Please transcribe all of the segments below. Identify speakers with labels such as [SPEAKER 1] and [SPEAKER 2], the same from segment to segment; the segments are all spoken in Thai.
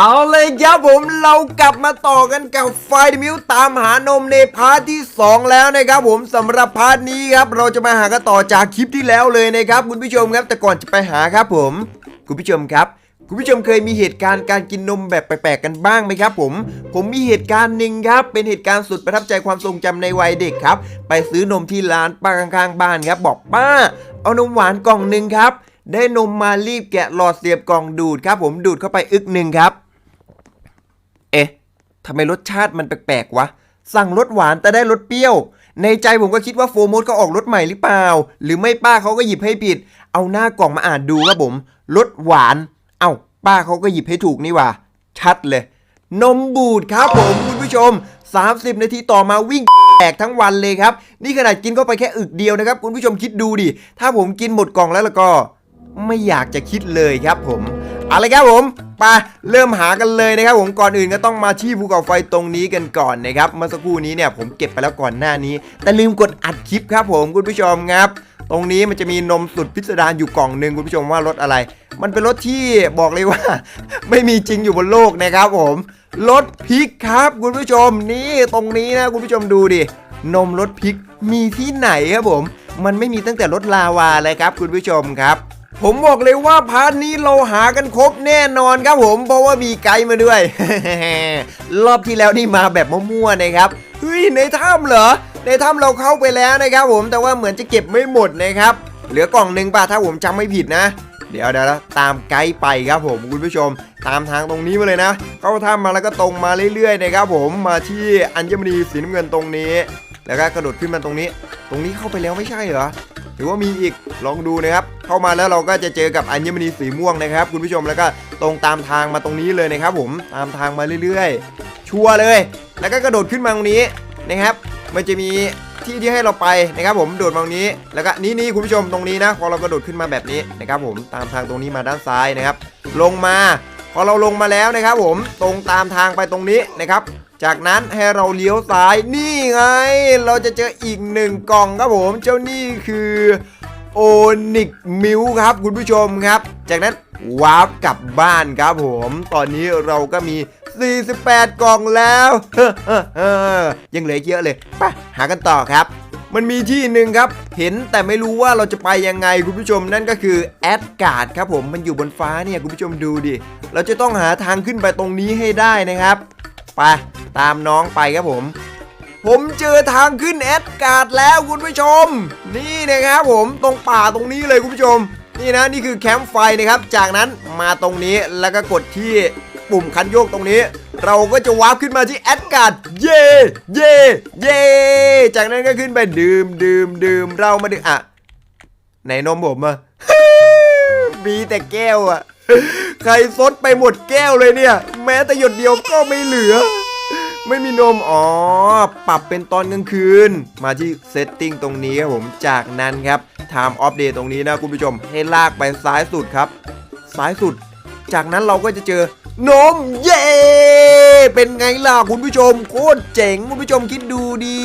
[SPEAKER 1] เอาเลยครับผมเรากลับมาต่อกันกับไฟมิวตามหานมในพาร์ทที่ 2 แล้วนะครับผมสำหรับพาร์ทนี้ครับเราจะมาหากันต่อจากคลิปที่แล้วเลยนะครับคุณผู้ชมครับแต่ก่อนจะไปหาครับผม คุณผู้ชมครับ คุณผู้ชมเคยมีเหตุการณ์การกินนมแบบแปลกๆกันบ้างไหมครับผม ผมมีเหตุการณ์หนึ่งครับ เป็นเหตุการณ์สุดประทับใจความทรงจำในวัยเด็กครับ ไปซื้อนมที่ร้านป้าข้างๆบ้านครับ บอกป้า เอานมหวานกล่องหนึ่งครับได้นมมารีบแกะหลอดเสียบกล่องดูดครับผมดูดเข้าไปอึกหนึ่งครับ ทำไมรสชาติมันแปลกๆวะ สั่งรสหวานแต่ได้รสเปรี้ยว ในใจผมก็คิดว่าโฟร์มดก็ออกรสใหม่หรือเปล่า หรือไม่ป้าเขาก็หยิบให้ผิด เอาหน้ากล่องมาอ่านดูครับผมรสหวาน เอ้าป้าเขาก็หยิบให้ถูกนี่ว่า ชัดเลย นมบูดครับผมคุณผู้ชม 30 นาทีต่อมาวิ่งแตกทั้งวันเลยครับ นี่ขนาดกินเข้าไปแค่อึกเดียวนะครับ คุณผู้ชมคิดดูดิ ถ้าผมกินหมดกล่องแล้วล้วก็ ไม่อยากจะคิดเลยครับผม อาละครับผมไปเริ่มหากันเลยนะครับผมก่อนอื่นก็ต้องมาที่ภูเขาไฟตรงนี้กันก่อนนะครับเมื่อสักครู่นี้เนี่ยผมเก็บไปแล้วก่อนหน้านี้ แต่ลืมกดอัดคลิปครับผมคุณผู้ชมครับตรงนี้มันจะมีนมสุดพิสดารอยู่กล่องหนึ่งคุณผู้ชมว่ารสอะไร มันเป็นรสที่บอกเลยว่า ไม่มีจริงอยู่บนโลกนะครับผมรสพริกครับคุณผู้ชมนี่ตรงนี้นะคุณผู้ชมดูดินมรสพริกมีที่ไหนครับผม มันไม่มีตั้งแต่รสลาวาเลยครับคุณผู้ชมครับ ผมบอกเลยว่าพาร์ทนี้เราหากันครบแน่นอนครับผมเพราะว่ามีไกด์มาด้วย รอบที่แล้วนี่มาแบบมั่วๆนะครับเฮ้ยในถ้ำเหรอ ในถ้ำเราเข้าไปแล้วนะครับผมแต่ว่าเหมือนจะเก็บไม่หมดนะครับ เหลือกล่องหนึ่งป่ะถ้าผมจำไม่ผิดนะ เดี๋ยวเดี๋ยวตามไกด์ไปครับผมคุณผู้ชม ตามทางตรงนี้มาเลยนะ เข้าถ้ำมาแล้วก็ตรงมาเรื่อยๆนะครับผมมาที่อัญมณีสีน้ำเงินตรงนี้ แล้วก็กระโดดขึ้นมาตรงนี้ ตรงนี้เข้าไปแล้วไม่ใช่เหรอหรือว่ามีอีกลองดูนะครับ เข้ามาแล้วเราก็จะเจอกับอัญมณีสีม่วงนะครับ คุณผู้ชมแล้วก็ตรงตามทางมาตรงนี้เลยนะครับ ผมตามทางมาเรื่อยๆ ชัวร์เลย แล้วก็กระโดดขึ้นมาตรงนี้นะครับ มันจะมีที่ที่ให้เราไปนะครับ ผมโดดมาตรงนี้ แล้วก็นี่นี่คุณผู้ชมตรงนี้นะพอเรากระโดดขึ้นมาแบบนี้นะครับ ผมตามทางตรงนี้มาด้านซ้ายนะครับ ลงมา พอเราลงมาแล้วนะครับผมตรงตามทางไปตรงนี้นะครับ จากนั้นให้เราเลี้ยวซ้ายนี่ไง เราจะเจออีกหนึ่งกล่องครับผม เจ้านี่คือโอนิกมิวครับคุณผู้ชมครับ จากนั้นวาร์ปกลับบ้านครับผม ตอนนี้เราก็มี 48 กล่องแล้ว ยังเหลือเยอะเลยไปหากันต่อครับ มันมีที่หนึ่งครับ เห็นแต่ไม่รู้ว่าเราจะไปยังไงคุณผู้ชมนั่นก็คือแอดการ์ดครับผมมันอยู่บนฟ้าเนี่ยคุณผู้ชมดูดิ เราจะต้องหาทางขึ้นไปตรงนี้ให้ได้นะครับ ไปตามน้องไปครับผม ผมเจอทางขึ้นแอดการ์ดแล้วคุณผู้ชม นี่นะครับผมตรงป่าตรงนี้เลยคุณผู้ชม นี่นะนี่คือแคมป์ไฟนะครับ จากนั้นมาตรงนี้แล้วก็กดที่ปุ่มคันโยกตรงนี้ เราก็จะวาร์ปขึ้นมาที่แอดการ์ดเย่เย่เย่จากนั้นก็ขึ้นไปดื่มดื่มดื่มเรามาดื่มอะไหนนมผมอะมีแต่แก้วอะใครซดไปหมดแก้วเลยเนี่ย แม้แต่หยดเดียวก็ไม่เหลือ ไม่มีนมอ๋อปรับเป็นตอนกลางคืน มาที่เซตติ้งตรงนี้ครับผมจากนั้นครับ time of day ตรงนี้นะคุณผู้ชมให้ลากไปซ้ายสุดครับ ซ้ายสุด จากนั้นเราก็จะเจอ นมเย้เป็นไงล่ะคุณผู้ชมโคตรเจ๋งคุณผู้ชมคิดดูดี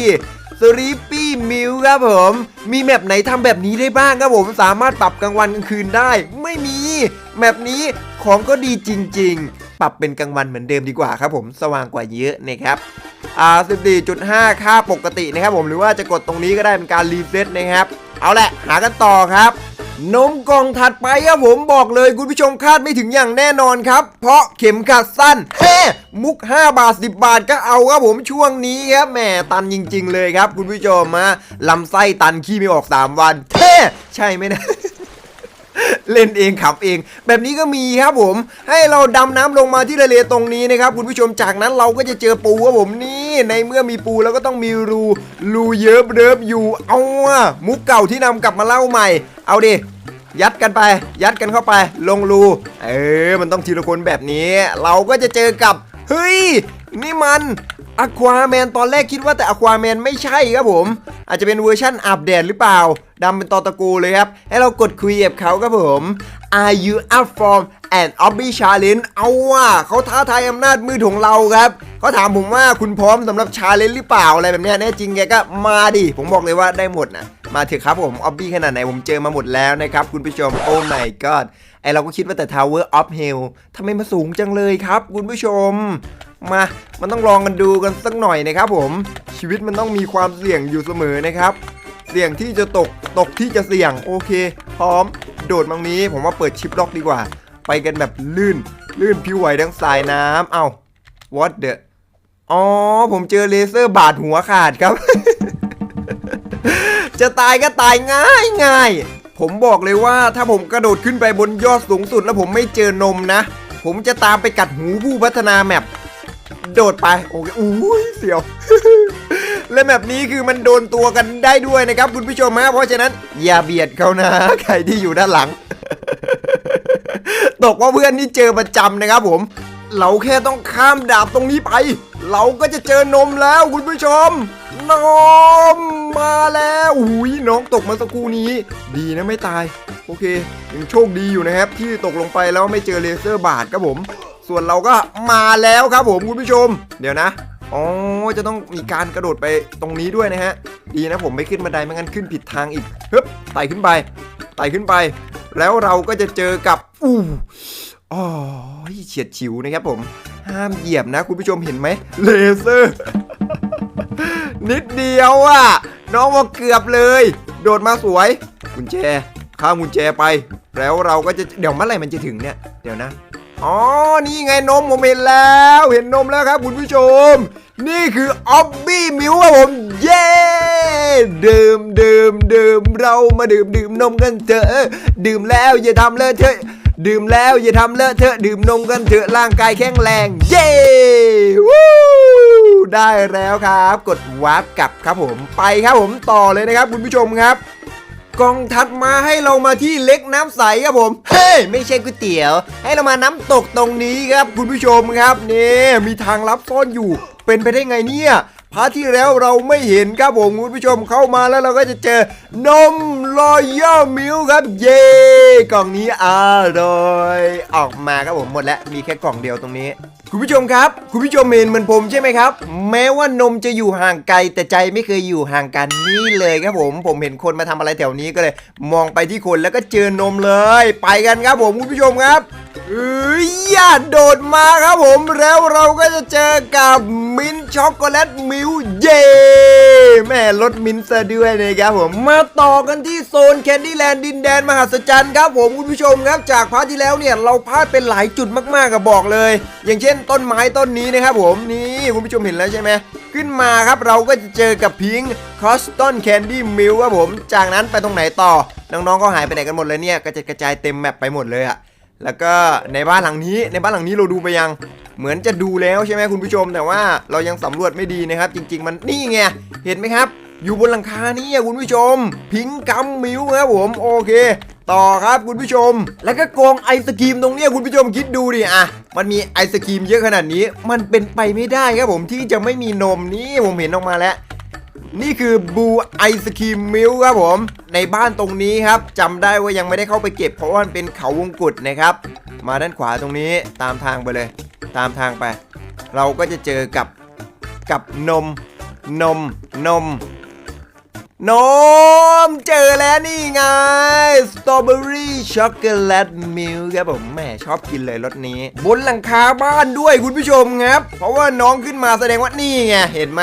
[SPEAKER 1] สรีปปี้มิลครับผม มีแมปไหนทำแบบนี้ได้บ้างครับผมสามารถปรับกลางวันกลางคืนได้ ไม่มี แมปนี้ของก็ดีจริง ๆ ปรับเป็นกลางวันเหมือนเดิมดีกว่าครับผมสว่างกว่าเยอะนะครับอ่า14.5 ค่าปกตินะครับผมหรือว่าจะกดตรงนี้ก็ได้เป็นการรีเซ็ตนะครับ เอาแหละหากันต่อครับ นมกล่องถัดไปครับผมบอกเลยคุณผู้ชมคาดไม่ถึงอย่างแน่นอนครับ เพราะเข็มขัดสั้นเฮ้มุก 5 บาท 10 บาทก็เอาครับผมช่วงนี้ครับแหมตันจริง ๆ เลยครับ คุณผู้ชมมาลำไส้ตันขี้ไม่ออก 3 วันเท่ใช่ไหมนะ เล่นเองขับเอง แบบนี้ก็มีครับผม ให้เราดำน้ำลงมาที่ทะเลตรงนี้นะครับคุณผู้ชมจากนั้นเราก็จะเจอปูครับผมนี่ในเมื่อมีปูแล้วก็ต้องมีรูรูเยิบเริบอยู่เอาอะมุกเก่าที่นำกลับมาเล่าใหม่ เอาดิยัดกันไป ยัดกันเข้าไปลงรูเออมันต้องทีละคนแบบนี้ เราก็จะเจอกับเฮ้ย นี่มันอควาแมนตอนแรกคิดว่าแต่อควาแมนไม่ใช่ครับผม อาจจะเป็นเวอร์ชั่นอาบแดดหรือเปล่าดำเป็นตอตะกูเลยครับ ให้เรากดคุยกับเขาครับผม Are you up for an obby challenge เอาว่ะเขาท้าทายอำนาจมืดของเราครับเขาถามผมว่าคุณพร้อมสำหรับชาเลนจ์หรือเปล่าอะไรแบบนี้แน่จริงแกก็มาดิ ผมบอกเลยว่าได้หมดนะมาเถอะครับผมออบบี้ขนาดไหนผมเจอมาหมดแล้วนะครับคุณผู้ชมโอ้ my god ไอเราก็คิดว่าแต่ Tower of Hell ทำไมมาสูงจังเลยครับ คุณผู้ชม มา มันต้องลองกันดูกันสักหน่อยนะครับผม ชีวิตมันต้องมีความเสี่ยงอยู่เสมอนะครับ เสี่ยงที่จะตก ตกที่จะเสี่ยง โอเค พร้อม โดดมังนี้ ผมว่าเปิดชิปล็อกดีกว่า ไปกันแบบลื่น ลื่นผิวไหวทั้งสายน้ำเอา what the อ๋อ ผมเจอเลเซอร์บาดหัวขาดครับ จะตายก็ตายง่ายง่าย ผมบอกเลยว่าถ้าผมกระโดดขึ้นไปบนยอดสูงสุด แล้วผมไม่เจอนมนะ ผมจะตามไปกัดหูผู้พัฒนาแมป โดดไปโอเคอุ้ยเสียว และแมปนี้คือมันโดนตัวกันได้ด้วยนะครับ คุณผู้ชมฮะเพราะฉะนั้นอย่าเบียดเขานะ ใครที่อยู่ด้านหลัง ตกว่าเพื่อนนี่เจอประจำนะครับผม เราแค่ต้องข้ามดาบตรงนี้ไป เราก็จะเจอนมแล้วคุณผู้ชมนมมาแล้วอุ้ยน้องตกมาสักครู่นี้ ดีนะไม่ตาย โอเคยังโชคดีอยู่นะครับ ที่ตกลงไปแล้วไม่เจอเลเซอร์บาดครับผม ส่วนเราก็มาแล้วครับผมคุณผู้ชม เดี๋ยวนะอ๋อจะต้องมีการกระโดดไปตรงนี้ด้วยนะฮะ ดีนะผมไม่ขึ้นบันไดไม่งั้นขึ้นผิดทางอีกฮึบไต่ขึ้นไปไต่ขึ้นไป แล้วเราก็จะเจอกับอู้อ๋อเฉียดฉิวนะครับผม ห้ามเหยียบนะ คุณผู้ชมเห็นไหมเลเซอร์ นิดเดียวอะ น้องว่าเกือบเลย โดดมาสวยกุญแจข้ามกุญแจไป แล้วเราก็จะเดี๋ยวเมื่อไหร่มันจะถึงเนี่ย เดี๋ยวนะ อ๋อ นี่ไงนมผมเห็นแล้ว เห็นนมแล้วครับคุณผู้ชม นี่คือออบบี้มิวครับผม เย้ดื่มดื่มดื่มเรามาดื่มดื่มนมกันเถอะดื่มแล้วอย่าทำเลอะเทอะดื่มแล้วอย่าทำเลอะเทอะดื่มนมกันเถอะร่างกายแข็งแรง เย้วู้ได้แล้วครับ กดวาร์ปกลับครับผมไปครับผมต่อเลยนะครับคุณผู้ชมครับ กล่องถัดมาให้เรามาที่เล็กน้ำใสครับผม เฮ้ยไม่ใช่ก๋วยเตี๋ยว ให้เรามาน้ำตกตรงนี้ครับคุณผู้ชมครับนี่มีทางลับซ่อนอยู่ เป็นไปได้ไงเนี่ยพาร์ทที่แล้วเราไม่เห็นครับผมคุณผู้ชมเข้ามาแล้วเราก็จะเจอนมรอยัลมิลครับ เย้กล่องนี้อร่อย ออกมาครับผมหมดแล้วมีแค่กล่องเดียวตรงนี้ คุณผู้ชมครับ คุณผู้ชมเห็นเหมือนผมใช่ไหมครับ แม้ว่านมจะอยู่ห่างไกลแต่ใจไม่เคยอยู่ห่างกันนี่เลยครับผม ผมเห็นคนมาทำอะไรแถวนี้ก็เลย มองไปที่คนแล้วก็เจอนมเลย ไปกันครับผมคุณผู้ชมครับเอ้ยอย่าโดดมาครับผมแล้วเราก็จะเจอกับมินช็อกโกแลตมิล เย่แม่รสมินท์ซะด้วยนะครับผมมาต่อกันที่โซนแคนดี้แลนด์ดินแดนมหัศจรรย์ครับผมคุณผู้ชมครับจากพาร์ทที่แล้วเนี่ยเราพลาดเป็นหลายจุดมากๆกับบอกเลย อย่างเช่นต้นไม้ต้นนี้นะครับผมนี่คุณผู้ชมเห็นแล้วใช่ไหมขึ้นมาครับเราก็จะเจอกับพิงค์คอสตันแคนดี้มิลครับผม จากนั้นไปตรงไหนต่อ น้องๆก็หายไปไหนกันหมดเลยเนี่ยก็จะกระจายเต็มแมปไปหมดเลยอะแล้วก็ในบ้านหลังนี้ในบ้านหลังนี้เราดูไปยัง เหมือนจะดูแล้วใช่ไหมคุณผู้ชม แต่ว่าเรายังสำรวจไม่ดีนะครับ จริง ๆ มันนี่ไงเห็นไหมครับ อยู่บนหลังคานี่คุณผู้ชม พิงกัมมิลครับผมโอเคต่อครับคุณผู้ชม แล้วก็กองไอศกรีมตรงเนี้ยคุณผู้ชมคิดดูดิอะ มันมีไอศกรีมเยอะขนาดนี้ มันเป็นไปไม่ได้ครับผมที่จะไม่มีนมนี่ผมเห็นออกมาแล้ว นี่คือบูไอศครีมมิลค์ครับผม ในบ้านตรงนี้ครับจำได้ว่ายังไม่ได้เข้าไปเก็บเพราะว่ามันเป็นเขาวงกุฎนะครับ มาด้านขวาตรงนี้ตามทางไปเลย ตามทางไป เราก็จะเจอกับกับนม นม นม นม เจอแล้วนี่ไง สตรอเบอรี่ช็อกโกแลตมิลค์ครับผมแม่ชอบกินเลยรสนี้ บนหลังคาบ้านด้วยคุณผู้ชมครับ เพราะว่าน้องขึ้นมาแสดงว่านี่ไง เห็นไหม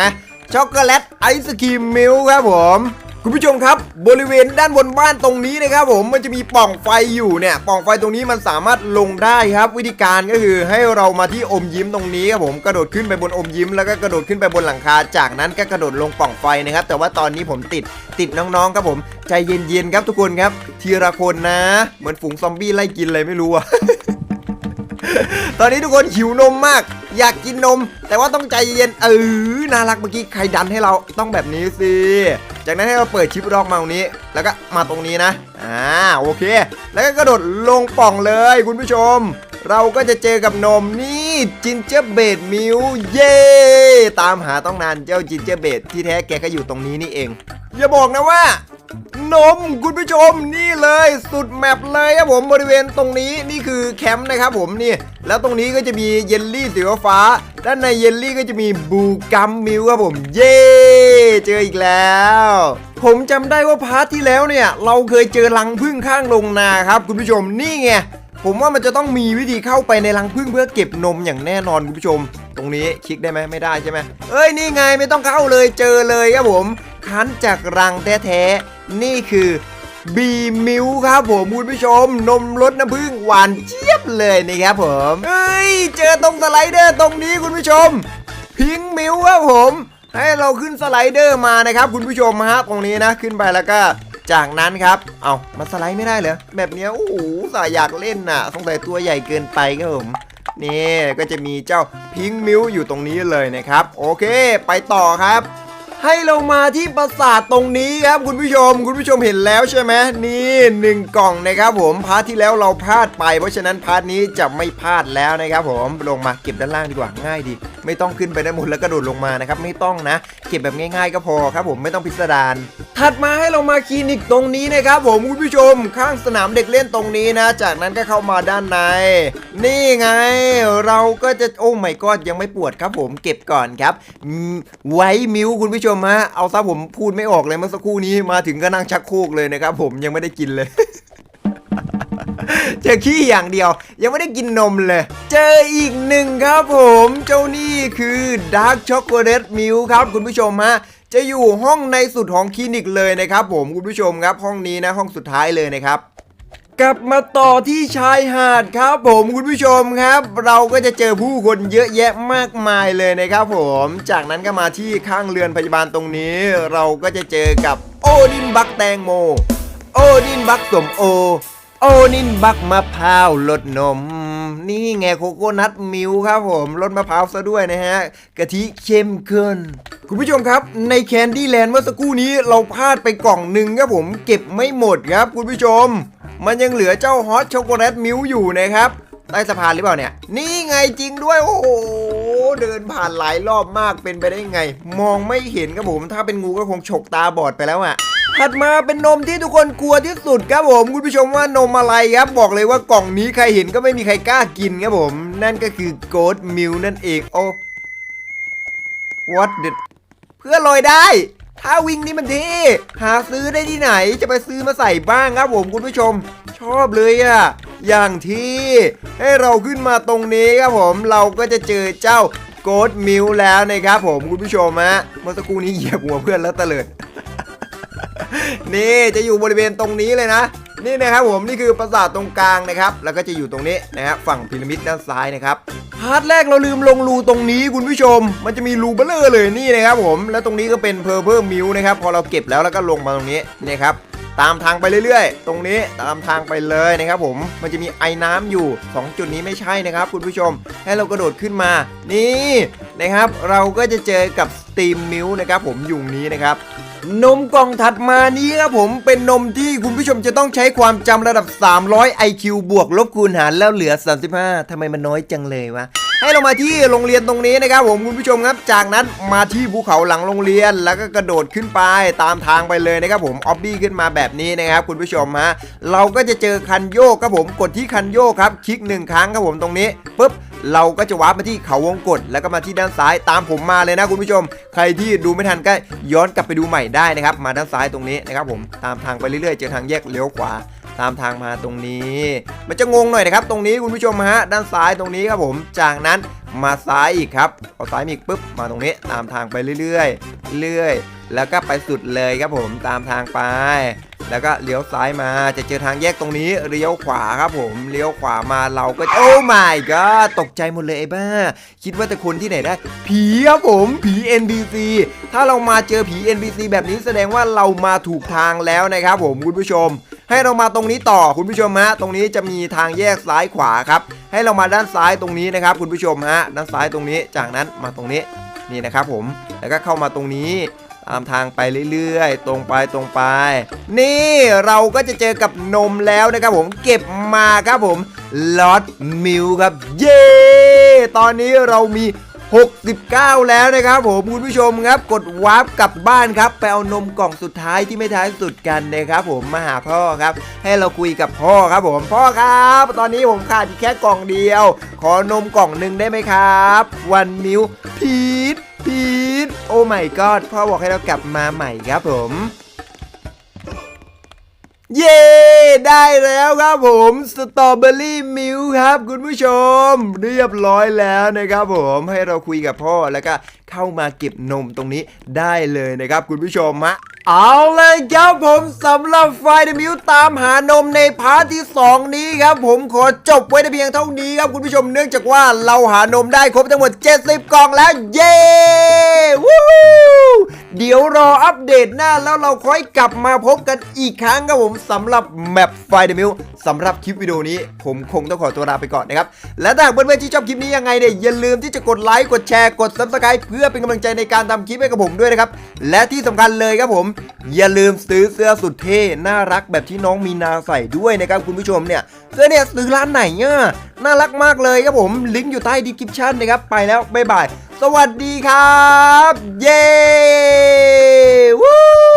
[SPEAKER 1] ช็อกโกแลตไอศครีมมิลค์ครับผม คุณผู้ชมครับ บริเวณด้านบนบ้านตรงนี้นะครับผมมันจะมีปล่องไฟอยู่เนี่ยปล่องไฟตรงนี้มันสามารถลงได้ครับ วิธีการก็คือให้เรามาที่อมยิ้มตรงนี้ครับผมกระโดดขึ้นไปบนอมยิ้ม แล้วก็กระโดดขึ้นไปบนหลังคา จากนั้นก็กระโดดลงปล่องไฟนะครับ แต่ว่าตอนนี้ผมติดติดน้องๆครับผม ใจเย็นๆครับทุกคนครับ ทีละคนนะ เหมือนฝูงซอมบี้ไล่กินเลยไม่รู้อะ ตอนนี้ทุกคนหิวนมมาก อยากกินนม แต่ว่าต้องใจเย็นเออน่ารักเมื่อกี้ใครดันให้เราต้องแบบนี้สิจากนั้นให้เราเปิดชิปรอกมาตรงนี้ แล้วก็มาตรงนี้นะอ่าโอเค แล้วก็กระโดดลงป่องเลยคุณผู้ชม เราก็จะเจอกับนมนี่จินเจอร์เบดมิลเย่ตามหาต้องนานเจ้าจินเจอร์เบดที่แท้แกก็อยู่ตรงนี้นี่เอง อย่าบอกนะว่า นมคุณผู้ชมนี่เลยสุดแมปเลยครับผมบริเวณตรงนี้นี่คือแคมป์นะครับผมนี่ แล้วตรงนี้ก็จะมีเยลลี่สีฟ้า ด้านในเยลลี่ก็จะมีบูกัมมิลครับผมเย้เจออีกแล้วผมจำได้ว่าพาร์ทที่แล้วเนี่ย เราเคยเจอรังพึ่งข้างลงนาครับ คุณผู้ชมนี่ไงผมว่ามันจะต้องมีวิธีเข้าไปในรังผึ้งเพื่อเก็บนมอย่างแน่นอนคุณผู้ชม ตรงนี้คลิกได้ไหมไม่ได้ใช่ไหมเอ้ยนี่ไงไม่ต้องเข้าเลยเจอเลยครับผม คั้นจากรังแท้ๆ นี่คือบีมิลครับผมคุณผู้ชม นมรสน้ำผึ้งหวานเจี๊ยบเลยนะครับผมเอ้ย เจอตรงสไลเดอร์ตรงนี้คุณผู้ชม พิงมิวครับผม ให้เราขึ้นสไลเดอร์มานะครับ คุณผู้ชมฮะตรงนี้นะขึ้นไปแล้วก็จากนั้นครับ เอามาสไลด์ไม่ได้เหรอ แบบเนี้ย โอ้โหสายอยากเล่นน่ะ สงสัยตัวใหญ่เกินไปครับผม นี่ ก็จะมีเจ้าพิงมิวอยู่ตรงนี้เลยนะครับ โอเค ไปต่อครับ ให้เรามาที่ปราสาทตรงนี้ครับคุณผู้ชม คุณผู้ชมเห็นแล้วใช่ไหมนี่หนึ่งกล่องนะครับผมพาร์ทที่แล้วเราพลาดไป เพราะฉะนั้นพาร์ทนี้จะไม่พลาดแล้วนะครับผมลงมาเก็บด้านล่างดีกว่าง่ายดี ไม่ต้องขึ้นไปด้านบนแล้วกระโดดลงมานะครับไม่ต้องนะ เก็บแบบง่ายๆก็พอครับผมไม่ต้องพิสดารถัดมาให้เรามาคลินิกตรงนี้นะครับผมคุณผู้ชมข้างสนามเด็กเล่นตรงนี้นะ จากนั้นก็เข้ามาด้านใน นี่ไง เราก็จะโอ้ไม่ก็ยังไม่ปวดครับผมเก็บก่อนครับไว้มิวคุณผู้ชมฮะเอาซะผมพูดไม่ออกเลยเมื่อสักครู่นี้มาถึงก็นั่งชักโครกเลยนะครับผมยังไม่ได้กินเลย เจอขี้อย่างเดียว ยังไม่ได้กินนมเลย เจออีกหนึ่งครับผม เจ้านี่คือดาร์กช็อกโกแลตมิลครับคุณผู้ชมฮะจะอยู่ห้องในสุดของคลินิกเลยนะครับผมคุณผู้ชมครับ ห้องนี้นะห้องสุดท้ายเลยนะครับกลับมาต่อที่ชายหาดครับผมคุณผู้ชมครับ เราก็จะเจอผู้คนเยอะแยะมากมายเลยนะครับผม จากนั้นก็มาที่ข้างเรือนพยาบาลตรงนี้ เราก็จะเจอกับโอดินบักแตงโม โอดินบักสมโอ โอนินบักมะพร้าวรสนม นี่ไงโคโคนัทมิลครับผมรสมะพร้าวซะด้วยนะฮะกะทิเข้มข้นคุณผู้ชมครับในแคนดี้แลนด์เมื่อสักครู่นี้เราพลาดไปกล่องหนึ่งครับผมเก็บไม่หมดครับคุณผู้ชม มันยังเหลือเจ้าฮอตช็อกโกแลตมิลอยู่นะครับใต้สะพานหรือเปล่าเนี่ย นี่ไงจริงด้วย โอ้โห เดินผ่านหลายรอบมากเป็นไปได้ไง มองไม่เห็นครับผม ถ้าเป็นงูก็คงฉกตาบอดไปแล้วอะ ถัดมาเป็นนมที่ทุกคนกลัวที่สุดครับผมคุณผู้ชมว่านมอะไรครับ บอกเลยว่ากล่องนี้ใครเห็นก็ไม่มีใครกล้ากินครับผม นั่นก็คือโกดมิลนั่นเองโอ้ what the เพื่อลอยได้ ถ้าวิ่งนี่มันเท่หาซื้อได้ที่ไหนจะไปซื้อมาใส่บ้างครับผมคุณผู้ชม ชอบเลยอะอย่างที่ให้เราขึ้นมาตรงนี้ครับผมเราก็จะเจอเจ้าโกดมิลแล้วนะครับผมคุณผู้ชมฮะเมื่อสักครู่นี้เหยียบหัวเพื่อนแล้วตะเลิด นี่จะอยู่บริเวณตรงนี้เลยนะ นี่นะครับผมนี่คือปราสาทตรงกลางนะครับ แล้วก็จะอยู่ตรงนี้นะครับฝั่งพีระมิดด้านซ้ายนะครับพาร์ทแรกเราลืมลงรูตรงนี้คุณผู้ชม มันจะมีรูเบลเลอร์เลยนี่นะครับผม แล้วตรงนี้ก็เป็นเพอร์เพอร์มิวนะครับพอเราเก็บแล้วแล้วก็ลงมาตรงนี้นี่ครับตามทางไปเรื่อยๆ ตรงนี้ตามทางไปเลยนะครับผม มันจะมีไอ้น้ำอยู่ 2 จุดนี้ไม่ใช่นะครับ คุณผู้ชม ให้เรากระโดดขึ้นมา นี่นะครับ เราก็จะเจอกับสตีมมิลนะครับผมอยู่นี้นะครับ นมกล่องถัดมานี้ครับผมเป็นนมที่คุณผู้ชมจะต้องใช้ความจำระดับ 300 IQ บวกลบคูณหารแล้วเหลือ 35ทำไมมันน้อยจังเลยวะ ให้เรามาที่โรงเรียนตรงนี้นะครับผมคุณผู้ชมครับ จากนั้นมาที่ภูเขาหลังโรงเรียนแล้วก็กระโดดขึ้นไปตามทางไปเลยนะครับผมออบบี้ขึ้นมาแบบนี้นะครับคุณผู้ชมฮะเราก็จะเจอคันโยกครับผมกดที่คันโยกครับคลิกหนึ่งครั้งครับผมตรงนี้ปุ๊บเราก็จะวาร์ปมาที่เขาวงกดแล้วก็มาที่ด้านซ้ายตามผมมาเลยนะคุณผู้ชม ใครที่ดูไม่ทันก็ย้อนกลับไปดูใหม่ได้นะครับ มาด้านซ้ายตรงนี้นะครับผมตามทางไปเรื่อยๆ เจอทางแยกเลี้ยวขวา ตามทางมาตรงนี้ มันจะงงหน่อยนะครับ ตรงนี้คุณผู้ชมฮะด้านซ้ายตรงนี้ครับผม จากนั้นมาซ้ายอีกครับพอซ้ายมีอีกปุ๊บมาตรงนี้ตามทางไปเรื่อยๆเรื่อยแล้วก็ไปสุดเลยครับผมตามทางไป แล้วก็เลี้ยวซ้ายมาจะเจอทางแยกตรงนี้เลี้ยวขวาครับผมเลี้ยวขวามาเราก็โอ้ my god ตกใจหมดเลยไอ้บ้า คิดว่าแต่คนที่ไหนได้ ผีครับผมผี NPC ถ้าเรามาเจอผี NPC แบบนี้แสดงว่าเรามาถูกทางแล้วนะครับผมคุณผู้ชม ให้เรามาตรงนี้ต่อคุณผู้ชมฮะตรงนี้จะมีทางแยกซ้ายขวาครับให้เรามาด้านซ้ายตรงนี้นะครับ คุณผู้ชมฮะด้านซ้ายตรงนี้จากนั้นมาตรงนี้นี่นะครับผมแล้วก็เข้ามาตรงนี้ตามทางไปเรื่อยๆ ตรงไปตรงไป นี่เราก็จะเจอกับนมแล้วนะครับผมเก็บมาครับผมลอตมิลครับเย้ตอนนี้เรามี 69 แล้วนะครับผมคุณผู้ชมครับกดวาร์ปกลับบ้านครับไปเอานมกล่องสุดท้ายที่ไม่ท้ายสุดกันนะครับผมมาหาพ่อครับ ให้เราคุยกับพ่อครับผมพ่อครับ ตอนนี้ผมขาดแค่กล่องเดียว ขอนมกล่องหนึ่งได้ไหมครับ วันมิลพีทพีทโอ้ไม่กอดพ่อบอกให้เรากลับมาใหม่ครับผม เย้ได้แล้วครับผมสตรอเบอรี่มิลครับ คุณผู้ชม เรียบร้อยแล้วนะครับผมให้เราคุยกับพ่อแล้วก็ เข้ามาเก็บนมตรงนี้ได้เลยนะครับคุณผู้ชมฮะเอาเลยครับผมสำหรับไฟเดมิวตามหานมในพาร์ทที่ 2 นี้ครับ ผมขอจบไว้แต่เพียงเท่านี้ครับคุณผู้ชมเนื่องจากว่าเราหานมได้ครบทั้งหมด 70 กล่องแล้ว เย้วู้เดี๋ยวรออัปเดตหน้าแล้วเราค่อยกลับมาพบกันอีกครั้งครับผมสำหรับแมปไฟเดมิวสำหรับคลิปวิดีโอนี้ ผมคงต้องขอตัวลาไปก่อนนะครับและถ้าเพื่อนๆที่ชอบคลิปนี้ยังไงเนี่ยอย่าลืมที่จะกดไลค์กดแชร์กด subscribe เพื่อเป็นกำลังใจในการทำคลิปให้กับผมด้วยนะครับ และที่สำคัญเลยครับผม อย่าลืมซื้อเสื้อสุดเท่น่ารักแบบที่น้องมีนาใส่ด้วยนะครับคุณผู้ชมเนี่ยเสื้อเนี่ยซื้อร้านไหนเนี่ยน่ารักมากเลยครับผมลิงก์อยู่ใต้ดีคริปชั่นนะครับไปแล้วบ๊ายบายสวัสดีครับ เย้วู้